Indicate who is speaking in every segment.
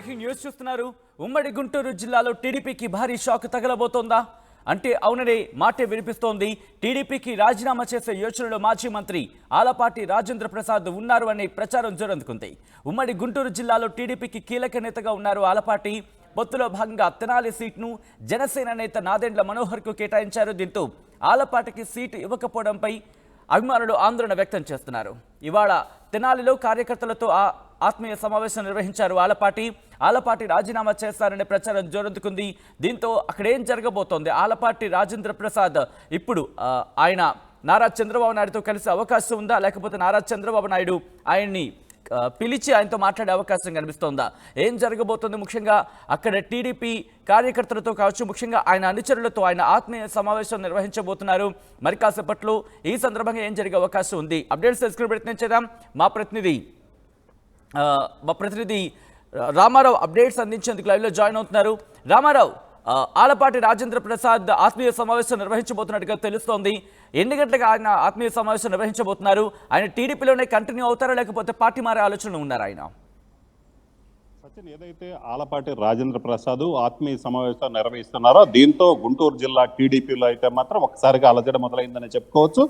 Speaker 1: Breaking news చూస్తున్నారు. ఉమ్మడి గుంటూరు జిల్లాలో టీడీపీకి భారీ షాక్ తగలబోతోందా? అంటే అవుననే మాటే వినిపిస్తోంది. టీడీపీకి రాజీనామా చేసే యోచనలో మాజీ మంత్రి ఆలపాటి రాజేంద్ర ప్రసాద్ ఉన్నారు అనే ప్రచారం జోరందుకుంది. ఉమ్మడి గుంటూరు జిల్లాలో టీడీపీకి కీలక నేతగా ఉన్నారు ఆలపాటి. పొత్తులో భాగంగా తెనాలి సీట్ను జనసేన నేత నాదెండ్ల మనోహర్కు కేటాయించారు. దీంతో ఆలపాటికి సీటు ఇవ్వకపోవడంపై అభిమానులు ఆందోళన వ్యక్తం చేస్తున్నారు. ఇవాళ తెనాలిలో కార్యకర్తలతో ఆ ఆత్మీయ సమావేశం నిర్వహించారు. ఆలపాటి ఆలపాటి రాజీనామా చేస్తారనే ప్రచారం జోరందుకుంది. దీంతో అక్కడ ఏం జరగబోతోంది? ఆలపాటి రాజేంద్ర ప్రసాద్ ఇప్పుడు ఆయన నారా చంద్రబాబు నాయుడుతో కలిసే అవకాశం ఉందా? లేకపోతే నారా చంద్రబాబు నాయుడు ఆయన్ని పిలిచి ఆయనతో మాట్లాడే అవకాశం కనిపిస్తోందా? ఏం జరగబోతోంది ముఖ్యంగా? అక్కడ టీడీపీ కార్యకర్తలతో కావచ్చు ముఖ్యంగా ఆయన అనుచరులతో ఆయన ఆత్మీయ సమావేశం నిర్వహించబోతున్నారు. మరి కాసేపట్లో ఈ సందర్భంగా ఏం జరిగే అవకాశం ఉంది? అప్డేట్స్ తెలుసుకునే ప్రయత్నం చేద్దాం. మా ప్రతినిధి మా ప్రతినిధి రామారావు అప్డేట్స్ అందించేందుకు లైవ్లో జాయిన్ అవుతున్నారు. రామారావు ఆలపాటి రాజేంద్ర ప్రసాద్ ఆత్మీయ సమావేశం నిర్వహించబోతున్నట్టుగా తెలుస్తోంది. ఎన్ని గంటలకు ఆయన ఆత్మీయ సమావేశం నిర్వహించబోతున్నారు? ఆయన టీడీపీలోనే కంటిన్యూ అవుతారా లేకపోతే పార్టీ మారే ఆలోచనలు ఉన్నారు ఆయన?
Speaker 2: సచిన్ ఏదైతే ఆలపాటి రాజేంద్ర ప్రసాద్ ఆత్మీయ సమావేశం నిర్వహిస్తున్నారో దీంతో గుంటూరు జిల్లా టీడీపీలో అయితే మాత్రం ఒకసారిగా అలజడ మొదలైందని చెప్పుకోవచ్చు.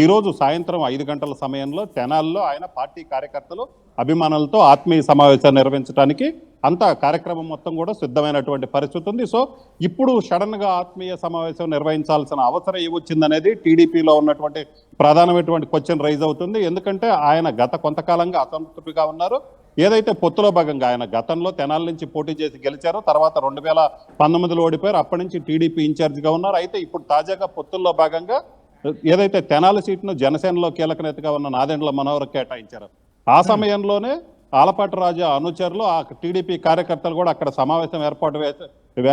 Speaker 2: ఈ రోజు సాయంత్రం ఐదు గంటల సమయంలో తెనాల్లో ఆయన పార్టీ కార్యకర్తలు అభిమానులతో ఆత్మీయ సమావేశం నిర్వహించడానికి అంతా కార్యక్రమం మొత్తం కూడా సిద్ధమైనటువంటి పరిస్థితి ఉంది. సో ఇప్పుడు సడన్గా ఆత్మీయ సమావేశం నిర్వహించాల్సిన అవసరం ఏమొచ్చిందనేది టీడీపీలో ఉన్నటువంటి ప్రధానమైనటువంటి క్వశ్చన్ రైజ్ అవుతుంది. ఎందుకంటే ఆయన గత కొంతకాలంగా అసంతృప్తిగా ఉన్నారు. ఏదైతే పొత్తులో భాగంగా ఆయన గతంలో తెనాల నుంచి పోటీ చేసి గెలిచారో తర్వాత రెండు వేల పంతొమ్మిదిలో ఓడిపోయారు. అప్పటి నుంచి టీడీపీ ఇన్ఛార్జిగా ఉన్నారు. అయితే ఇప్పుడు తాజాగా పొత్తుల్లో భాగంగా ఏదైతే తెనాలి సీట్ను జనసేనలో కీలక నేతగా ఉన్న నాదెండ్ల మనోహర్ కేటాయించారు. ఆ సమయంలోనే ఆలపాటి రాజా అనుచరులు ఆ టీడీపీ కార్యకర్తలు కూడా అక్కడ సమావేశం ఏర్పాటు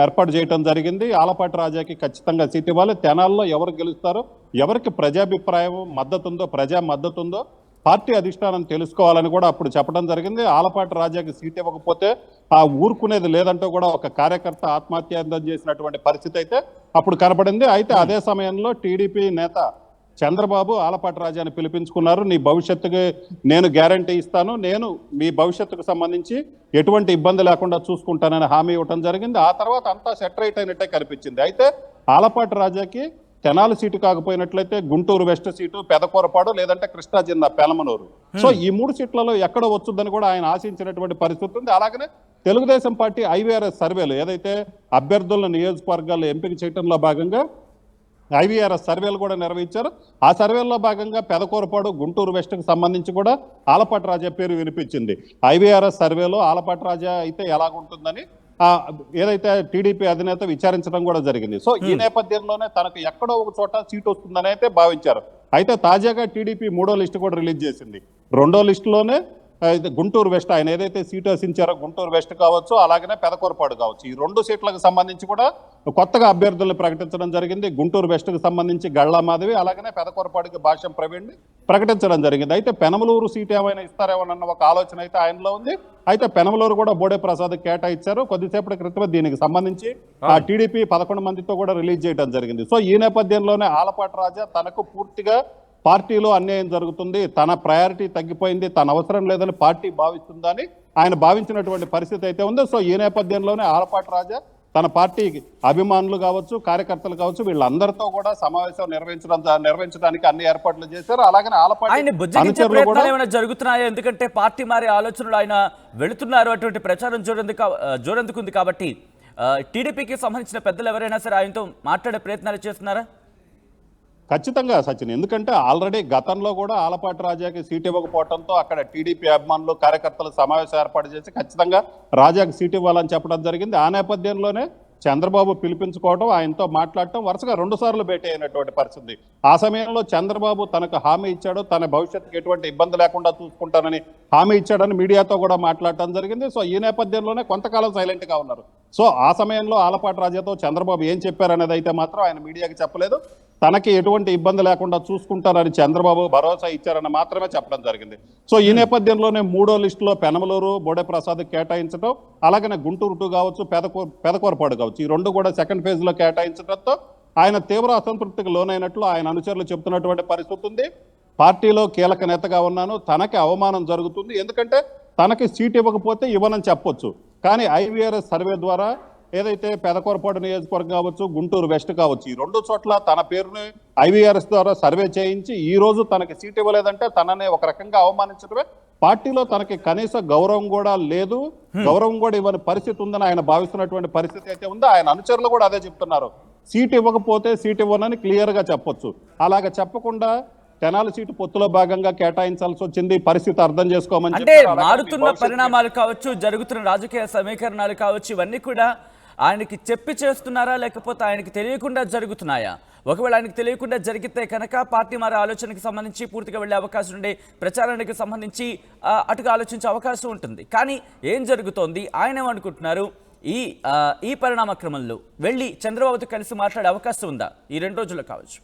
Speaker 2: ఏర్పాటు చేయడం జరిగింది. ఆలపాటి రాజాకి ఖచ్చితంగా సీట్ ఇవ్వాలి. తెనాల్లో ఎవరు గెలుస్తారో ఎవరికి ప్రజాభిప్రాయం మద్దతు ఉందో ప్రజా మద్దతు ఉందో పార్టీ అధిష్టానం తెలుసుకోవాలని కూడా అప్పుడు చెప్పడం జరిగింది. ఆలపాటి రాజాకి సీట్ ఇవ్వకపోతే ఆ ఊరుకునేది లేదంటూ కూడా ఒక కార్యకర్త ఆత్మహత్యార్థం చేసినటువంటి పరిస్థితి అయితే అప్పుడు కనపడింది అయితే అదే సమయంలో టీడీపీ నేత చంద్రబాబు ఆలపాటి రాజాని పిలిపించుకున్నారు. నీ భవిష్యత్తుకి నేను గ్యారంటీ ఇస్తాను. నేను మీ భవిష్యత్తుకు సంబంధించి ఎటువంటి ఇబ్బంది లేకుండా చూసుకుంటానని హామీ ఇవ్వడం జరిగింది. ఆ తర్వాత అంతా సెటరైట్ అయినట్టే కనిపించింది. అయితే ఆలపాటి రాజాకి తెనాలి సీటు కాకపోయినట్లయితే గుంటూరు వెస్ట్ సీటు పెదకూరపాడు లేదంటే కృష్ణా జిల్లా పెలమనూరు. సో ఈ మూడు సీట్లలో ఎక్కడ వచ్చుద్దని కూడా ఆయన ఆశించినటువంటి పరిస్థితి ఉంది. అలాగనే తెలుగుదేశం పార్టీ ఐవీఆర్ఎస్ సర్వేలు ఏదైతే అభ్యర్థులను నియోజకవర్గాల్లో ఎంపిక చేయడంలో భాగంగా ఐవీఆర్ఎస్ సర్వేలు కూడా నిర్వహించారు. ఆ సర్వేల్లో భాగంగా పెదకూరపాడు గుంటూరు వెస్ట్కి సంబంధించి కూడా ఆలపాటి రాజా పేరు వినిపించింది. ఐవీఆర్ఎస్ సర్వేలో ఆలపాటి రాజా అయితే ఎలాగుంటుందని ఆ, ఏదైతే టీడీపీ అధినేత విచారించడం కూడా జరిగింది. సో ఈ నేపథ్యంలోనే తనకు ఎక్కడో ఒక చోట సీట్ వస్తుందని అయితే భావించారు. అయితే తాజాగా టీడీపీ మూడో లిస్టు కూడా రిలీజ్ చేసింది. రెండో లిస్టులోనే గుంటూరు వెస్ట్ ఆయన ఏదైతే సీటు ఆశించారో గుంటూరు వెస్ట్ కావచ్చు అలాగనే పెదకూరపాడు కావచ్చు. ఈ రెండు సీట్లకు సంబంధించి కూడా కొత్తగా అభ్యర్థులను ప్రకటించడం జరిగింది. గుంటూరు వెస్ట్కి సంబంధించి గళ్ళా మాధవి అలాగనే పెదకూరపాడుకి భాష్యం ప్రవీణ్ ప్రకటించడం జరిగింది. అయితే పెనమలూరు సీట్ ఏమైనా ఇస్తారేమోనన్న ఒక ఆలోచన అయితే ఆయనలో ఉంది. అయితే పెనమలూరు కూడా బోడే ప్రసాద్ కేటాయించారు. కొద్దిసేపటి క్రితమే దీనికి సంబంధించి ఆ టీడీపీ పదకొండు మందితో కూడా రిలీజ్ చేయడం జరిగింది. సో ఈ నేపథ్యంలోనే ఆలపాటి రాజా తనకు పూర్తిగా పార్టీలో అన్యాయం జరుగుతుంది తన ప్రయారిటీ తగ్గిపోయింది తన అవసరం లేదని పార్టీ భావిస్తుందని ఆయన భావించినటువంటి పరిస్థితి అయితే ఉంది. సో ఈ నేపథ్యంలోనే ఆలపాటి రాజా తన పార్టీ అభిమానులు కావచ్చు కార్యకర్తలు కావచ్చు వీళ్ళందరితో కూడా సమావేశం నిర్వహించడం నిర్వహించడానికి అన్ని ఏర్పాట్లు చేశారు. అలాగనే
Speaker 1: ఆయన
Speaker 2: ఆలపాటి
Speaker 1: జరుగుతున్నాయా? ఎందుకంటే పార్టీ మారే ఆలోచనలు ఆయన వెళుతున్నారు అటువంటి ప్రచారం జోరందుకు జోరందుకుంది కాబట్టి టీడీపీకి సంబంధించిన పెద్దలు ఎవరైనా సరే ఆయనతో మాట్లాడే ప్రయత్నాలు చేస్తున్నారా?
Speaker 2: ఖచ్చితంగా సచిన్. ఎందుకంటే ఆల్రెడీ గతంలో కూడా ఆలపాటి రాజాకి సీట్ ఇవ్వకపోవడంతో అక్కడ టీడీపీ అభిమానులు కార్యకర్తలు సమావేశం ఏర్పాటు చేసి ఖచ్చితంగా రాజాకి సీట్ ఇవ్వాలని చెప్పడం జరిగింది. ఆ నేపథ్యంలోనే చంద్రబాబు పిలిపించుకోవడం ఆయనతో మాట్లాడటం వరుసగా రెండు సార్లు భేటీ అయినటువంటి పరిస్థితి. ఆ సమయంలో చంద్రబాబు తనకు హామీ ఇచ్చాడు. తన భవిష్యత్తుకి ఎటువంటి ఇబ్బంది లేకుండా చూసుకుంటానని హామీ ఇచ్చాడని మీడియాతో కూడా మాట్లాడటం జరిగింది. సో ఈ నేపథ్యంలోనే కొంతకాలం సైలెంట్గా ఉన్నారు. సో ఆ సమయంలో ఆలపాటి రాజాతో చంద్రబాబు ఏం చెప్పారనేది అయితే మాత్రం ఆయన మీడియాకి చెప్పలేదు. తనకి ఎటువంటి ఇబ్బంది లేకుండా చూసుకుంటారని చంద్రబాబు భరోసా ఇచ్చారని మాత్రమే చెప్పడం జరిగింది. సో ఈ నేపథ్యంలోనే మూడో లిస్టులో పెనమలూరు బోడే ప్రసాద్ కేటాయించడం అలాగనే గుంటూరు టూ కావచ్చు పెదకూ పెదకూరపాడు కావచ్చు ఈ రెండు కూడా సెకండ్ ఫేజ్లో కేటాయించడంతో ఆయన తీవ్ర అసంతృప్తికి లోనైనట్లు ఆయన అనుచరులు చెప్తున్నటువంటి పరిస్థితి ఉంది. పార్టీలో కీలక నేతగా ఉన్నాను తనకి అవమానం జరుగుతుంది. ఎందుకంటే తనకి సీట్ ఇవ్వకపోతే ఇవ్వనని చెప్పొచ్చు. కానీ ఐవీఆర్ఎస్ సర్వే ద్వారా ఏదైతే పెదకొరపాడు నియోజకవర్గం కావచ్చు గుంటూరు వెస్ట్ కావచ్చు ఈ రెండు చోట్ల తన పేరుని ఐవీఆర్ఎస్ ద్వారా సర్వే చేయించి ఈ రోజు తనకి సీట్ ఇవ్వలేదంటే తనని ఒక రకంగా అవమానించడమే. పార్టీలో తనకి కనీస గౌరవం కూడా లేదు. గౌరవం కూడా ఇవ్వని పరిస్థితి ఉందని ఆయన భావిస్తున్నటువంటి పరిస్థితి అయితే ఉంది. ఆయన అనుచరులు కూడా అదే చెప్తున్నారు. సీట్ ఇవ్వకపోతే సీట్ ఇవ్వనని క్లియర్గా చెప్పొచ్చు. అలాగ చెప్పకుండా తెనాలి సీటు పొత్తులో భాగంగా కేటాయించాల్సి వచ్చింది. పరిస్థితి అర్థం చేసుకోమని
Speaker 1: అంటే మారుతున్న పరిణామాలు కావచ్చు జరుగుతున్న రాజకీయ సమీకరణాలు కావచ్చు ఇవన్నీ కూడా ఆయనకి చెప్పి చేస్తున్నారా లేకపోతే ఆయనకి తెలియకుండా జరుగుతున్నాయా? ఒకవేళ ఆయనకి తెలియకుండా జరిగితే కనుక పార్టీ మారే ఆలోచనకి సంబంధించి పూర్తిగా వెళ్ళే అవకాశం ఉండే ప్రచారానికి సంబంధించి అటుగా ఆలోచించే అవకాశం ఉంటుంది. కానీ ఏం జరుగుతోంది? ఆయన ఏమనుకుంటున్నారు ఈ ఈ పరిణామ క్రమంలో వెళ్ళి చంద్రబాబుతో కలిసి మాట్లాడే అవకాశం ఉందా? ఈ రెండు రోజుల్లో కావచ్చు.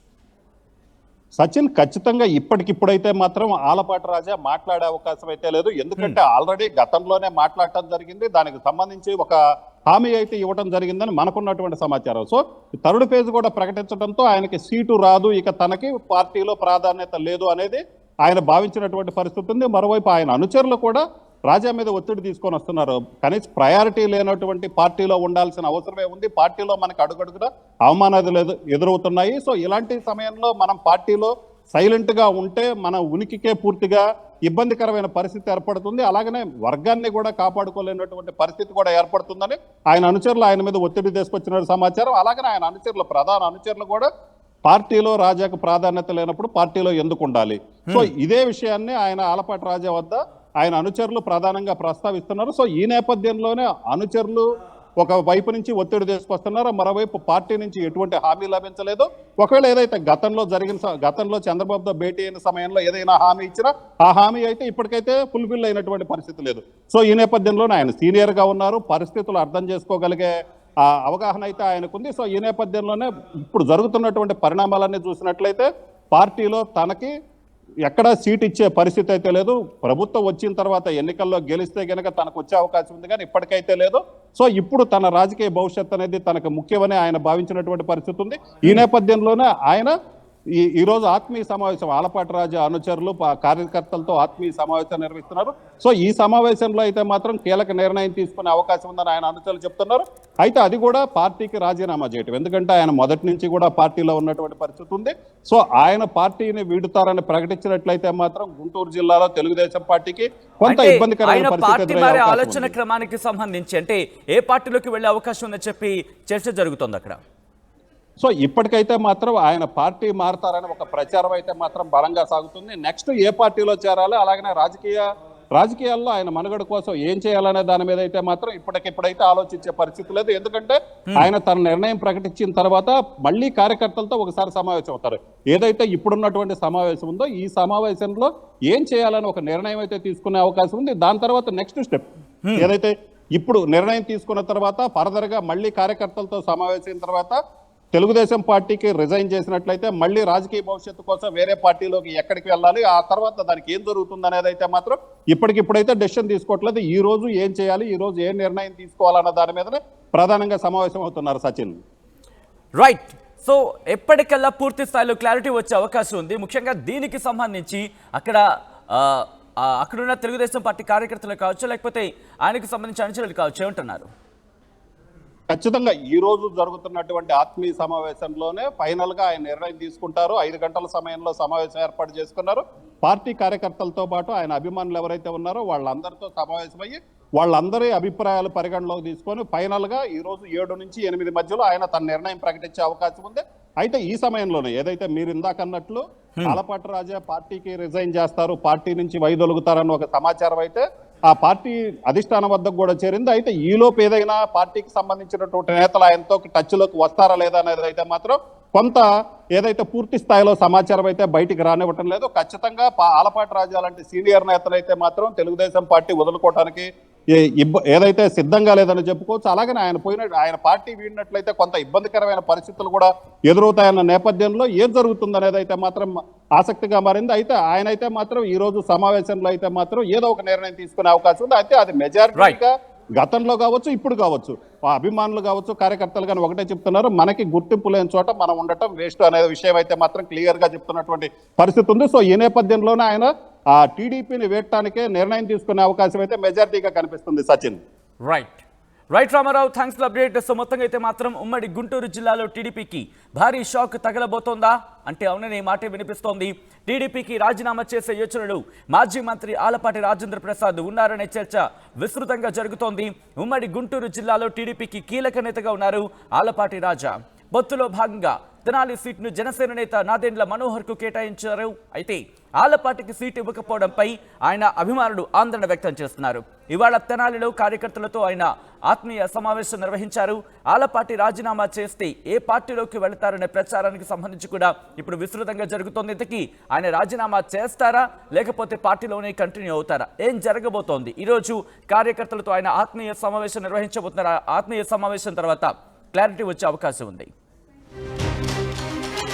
Speaker 2: సచిన్ ఖచ్చితంగా ఇప్పటికిప్పుడైతే మాత్రం ఆలపాటి రాజా మాట్లాడే అవకాశం అయితే లేదు. ఎందుకంటే ఆల్రెడీ గతంలోనే మాట్లాడటం జరిగింది. దానికి సంబంధించి ఒక హామీ అయితే ఇవ్వడం జరిగిందని మనకున్నటువంటి సమాచారం. సో థర్డ్ ఫేజ్ కూడా ప్రకటించడంతో ఆయనకి సీటు రాదు. ఇక తనకి పార్టీలో ప్రాధాన్యత లేదు అనేది ఆయన భావించినటువంటి పరిస్థితి ఉంది. మరోవైపు ఆయన అనుచరులు కూడా రాజా మీద ఒత్తిడి తీసుకొని వస్తున్నారు. కనీసం ప్రయారిటీ లేనటువంటి పార్టీలో ఉండాల్సిన అవసరమే ఉంది. పార్టీలో మనకు అడుగడుగున అవమానాలు లేదు ఎదురవుతున్నాయి. సో ఇలాంటి సమయంలో మనం పార్టీలో సైలెంట్గా ఉంటే మన ఉనికికే పూర్తిగా ఇబ్బందికరమైన పరిస్థితి ఏర్పడుతుంది. అలాగనే వర్గాన్ని కూడా కాపాడుకోలేనటువంటి పరిస్థితి కూడా ఏర్పడుతుందని ఆయన అనుచరులు ఆయన మీద ఒత్తిడి తీసుకొచ్చిన సమాచారం. అలాగనే ఆయన అనుచరులు ప్రధాన అనుచరులు కూడా పార్టీలో రాజాకు ప్రాధాన్యత లేనప్పుడు పార్టీలో ఎందుకు ఉండాలి? సో ఇదే విషయాన్ని ఆయన ఆలపాటి రాజా వద్ద ఆయన అనుచరులు ప్రధానంగా ప్రస్తావిస్తున్నారు. సో ఈ నేపథ్యంలోనే అనుచరులు ఒక వైపు నుంచి ఒత్తిడి తీసుకొస్తున్నారో? మరోవైపు పార్టీ నుంచి ఎటువంటి హామీ లభించలేదు? ఒకవేళ ఏదైతే గతంలో జరిగిన గతంలో చంద్రబాబుతో భేటీ అయిన సమయంలో ఏదైనా హామీ ఇచ్చినా ఆ హామీ అయితే ఇప్పటికైతే ఫుల్ఫిల్ అయినటువంటి పరిస్థితి లేదు. సో ఈ నేపథ్యంలోనే ఆయన సీనియర్గా ఉన్నారు. పరిస్థితులు అర్థం చేసుకోగలిగే ఆ అవగాహన అయితే ఆయనకుంది. సో ఈ నేపథ్యంలోనే ఇప్పుడు జరుగుతున్నటువంటి పరిణామాలన్నీ చూసినట్లయితే పార్టీలో తనకి ఎక్కడా సీట్ ఇచ్చే పరిస్థితి అయితే లేదు. ప్రభుత్వం వచ్చిన తర్వాత ఎన్నికల్లో గెలిస్తే గనక తనకు వచ్చే అవకాశం ఉంది. కానీ ఇప్పటికైతే లేదు. సో ఇప్పుడు తన రాజకీయ భవిష్యత్ అనేది తనకు ముఖ్యమని ఆయన భావించినటువంటి పరిస్థితి ఉంది. ఈ నేపథ్యంలోనే ఆయన ఈ ఈ రోజు ఆత్మీయ సమావేశం ఆలపాటి రాజా అనుచరులు కార్యకర్తలతో ఆత్మీయ సమావేశం నిర్వహిస్తున్నారు. సో ఈ సమావేశంలో అయితే మాత్రం కీలక నిర్ణయం తీసుకునే అవకాశం ఉందని ఆయన అనుచరులు చెప్తున్నారు. అయితే అది కూడా పార్టీకి రాజీనామా చేయటం. ఎందుకంటే ఆయన మొదటి నుంచి కూడా పార్టీలో ఉన్నటువంటి పరిస్థితి ఉంది. సో ఆయన పార్టీని వీడుతారని ప్రకటించినట్లయితే మాత్రం గుంటూరు జిల్లాలో తెలుగుదేశం పార్టీకి కొంత ఇబ్బందికరమైన పరిస్థితి
Speaker 1: ఆలోచన. క్రమానికి సంబంధించి అంటే ఏ పార్టీలోకి వెళ్ళే అవకాశం ఉందని చెప్పి చర్చ జరుగుతోంది అక్కడ?
Speaker 2: సో ఇప్పటికైతే మాత్రం ఆయన పార్టీ మారతారని ఒక ప్రచారం అయితే మాత్రం బలంగా సాగుతుంది. నెక్స్ట్ ఏ పార్టీలో చేరాలి అలాగనే రాజకీయ రాజకీయాల్లో ఆయన మనుగడ కోసం ఏం చేయాలనే దాని మీద అయితే మాత్రం ఇప్పటికిప్పుడైతే ఆలోచించే పరిస్థితి లేదు. ఎందుకంటే ఆయన తన నిర్ణయం ప్రకటించిన తర్వాత మళ్ళీ కార్యకర్తలతో ఒకసారి సమావేశం అవుతారు. ఏదైతే ఇప్పుడున్నటువంటి సమావేశం ఉందో ఈ సమావేశంలో ఏం చేయాలని ఒక నిర్ణయం అయితే తీసుకునే అవకాశం ఉంది. దాని తర్వాత నెక్స్ట్ స్టెప్. ఏదైతే ఇప్పుడు నిర్ణయం తీసుకున్న తర్వాత ఫర్దర్గా మళ్ళీ కార్యకర్తలతో సమావేశం తర్వాత తెలుగుదేశం పార్టీకి రిజైన్ చేసినట్లయితే మళ్ళీ రాజకీయ భవిష్యత్తు కోసం వేరే పార్టీలోకి ఎక్కడికి వెళ్ళాలి? ఆ తర్వాత దానికి ఏం జరుగుతుంది అనేది అయితే మాత్రం ఇప్పటికిప్పుడైతే డెసిషన్ తీసుకోవట్లేదు. ఈ రోజు ఏం చేయాలి? ఈ రోజు ఏ నిర్ణయం తీసుకోవాలన్న దాని మీదనే ప్రధానంగా సమావేశం అవుతున్నారు సచిన్.
Speaker 1: రైట్ సో ఎప్పటికల్లా పూర్తి స్థాయిలో క్లారిటీ వచ్చే అవకాశం ఉంది. ముఖ్యంగా దీనికి సంబంధించి అక్కడ అక్కడున్న తెలుగుదేశం పార్టీ కార్యకర్తలు కావచ్చు లేకపోతే ఆయనకు సంబంధించిన అనుచరులు కావచ్చు ఏమంటున్నారు?
Speaker 2: ఖచ్చితంగా ఈ రోజు జరుగుతున్నటువంటి ఆత్మీయ సమావేశంలోనే ఫైనల్గా ఆయన నిర్ణయం తీసుకుంటారు. ఐదు గంటల సమయంలో సమావేశం ఏర్పాటు చేసుకున్నారు. పార్టీ కార్యకర్తలతో పాటు ఆయన అభిమానులు ఎవరైతే ఉన్నారో వాళ్ళందరితో సమావేశమయ్యి వాళ్ళందరి అభిప్రాయాలు పరిగణలోకి తీసుకొని ఫైనల్గా ఈ రోజు ఏడు నుంచి ఎనిమిది మధ్యలో ఆయన తన నిర్ణయం ప్రకటించే అవకాశం ఉంది. అయితే ఈ సమయంలోనే ఏదైతే మీరు ఇందాక అన్నట్లు ఆలపాటి రాజా పార్టీకి రిజైన్ చేస్తారు. పార్టీ నుంచి వైదొలుగుతారన్న ఒక సమాచారం అయితే ఆ పార్టీ అధిష్టానం వద్దకు కూడా చేరింది. అయితే ఈలోపు ఏదైనా పార్టీకి సంబంధించినటువంటి నేతలు ఆయనతో టచ్లోకి వస్తారా లేదా అనేది అయితే మాత్రం కొంత ఏదైతే పూర్తి స్థాయిలో సమాచారం అయితే బయటికి రానివ్వటం లేదు. ఖచ్చితంగా పా- ఆలపాటి రాజా లాంటి సీనియర్ నేతలు అయితే మాత్రం తెలుగుదేశం పార్టీ వదులుకోవడానికి ఏదైతే సిద్ధంగా లేదని చెప్పుకోవచ్చు అలాగనే ఆయన పోయిన ఆయన పార్టీ వీడినట్లయితే కొంత ఇబ్బందికరమైన పరిస్థితులు కూడా ఎదురవుతాయన్న నేపథ్యంలో ఏం జరుగుతుంది అనేది అయితే మాత్రం ఆసక్తిగా మారింది. అయితే ఆయన అయితే మాత్రం ఈ రోజు సమావేశంలో అయితే మాత్రం ఏదో ఒక నిర్ణయం తీసుకునే అవకాశం ఉంది. అయితే అది మెజారిటీగా గతంలో కావచ్చు ఇప్పుడు కావచ్చు అభిమానులు కావచ్చు కార్యకర్తలు కానీ ఒకటే చెప్తున్నారు. మనకి గుర్తింపు లేని చోట మనం ఉండటం వేస్ట్ అనే విషయం అయితే మాత్రం క్లియర్గా చెప్తున్నటువంటి పరిస్థితి ఉంది. సో ఈ నేపథ్యంలోనే ఆయన ఆ టీడీపీని వేయటానికే నిర్ణయం తీసుకునే అవకాశం అయితే మెజార్టీగా కనిపిస్తుంది Sachin.
Speaker 1: Right right Ramarao thanks update so మొత్తంగా అయితే మాత్రం ఉమ్మడి గుంటూరు జిల్లాలో టీడీపీకి భారీ షాక్ తగలబోతోందా? అంటే అవుననే మాటే వినిపిస్తోంది. టీడీపీకి రాజీనామా చేసే యోచనలు మాజీ మంత్రి ఆలపాటి రాజేంద్ర ప్రసాద్ ఉన్నారనే చర్చ విస్తృతంగా జరుగుతోంది. ఉమ్మడి గుంటూరు జిల్లాలో టీడీపీకి కీలక నేతగా ఉన్నారు ఆలపాటి రాజా. బొత్తులో భాగంగా తెనాలి సీట్ను జనసేన నేత నాదెండ్ల మనోహర్కు కేటాయించారు. అయితే ఆలపాటికి సీటు ఇవ్వకపోవడంపై ఆయన అభిమానులు ఆందోళన వ్యక్తం చేస్తున్నారు. ఇవాళ తెనాలిలో కార్యకర్తలతో ఆయన ఆత్మీయ సమావేశం నిర్వహించారు. ఆలపాటి రాజీనామా చేస్తే ఏ పార్టీలోకి వెళతారనే ప్రచారానికి సంబంధించి కూడా ఇప్పుడు విస్తృతంగా జరుగుతోంది. ఇంతకీ ఆయన రాజీనామా చేస్తారా? లేకపోతే పార్టీలోనే కంటిన్యూ అవుతారా? ఏం జరగబోతోంది? ఈరోజు కార్యకర్తలతో ఆయన ఆత్మీయ సమావేశం నిర్వహించబోతున్నారు? ఆత్మీయ సమావేశం తర్వాత క్లారిటీ వచ్చే అవకాశం ఉంది.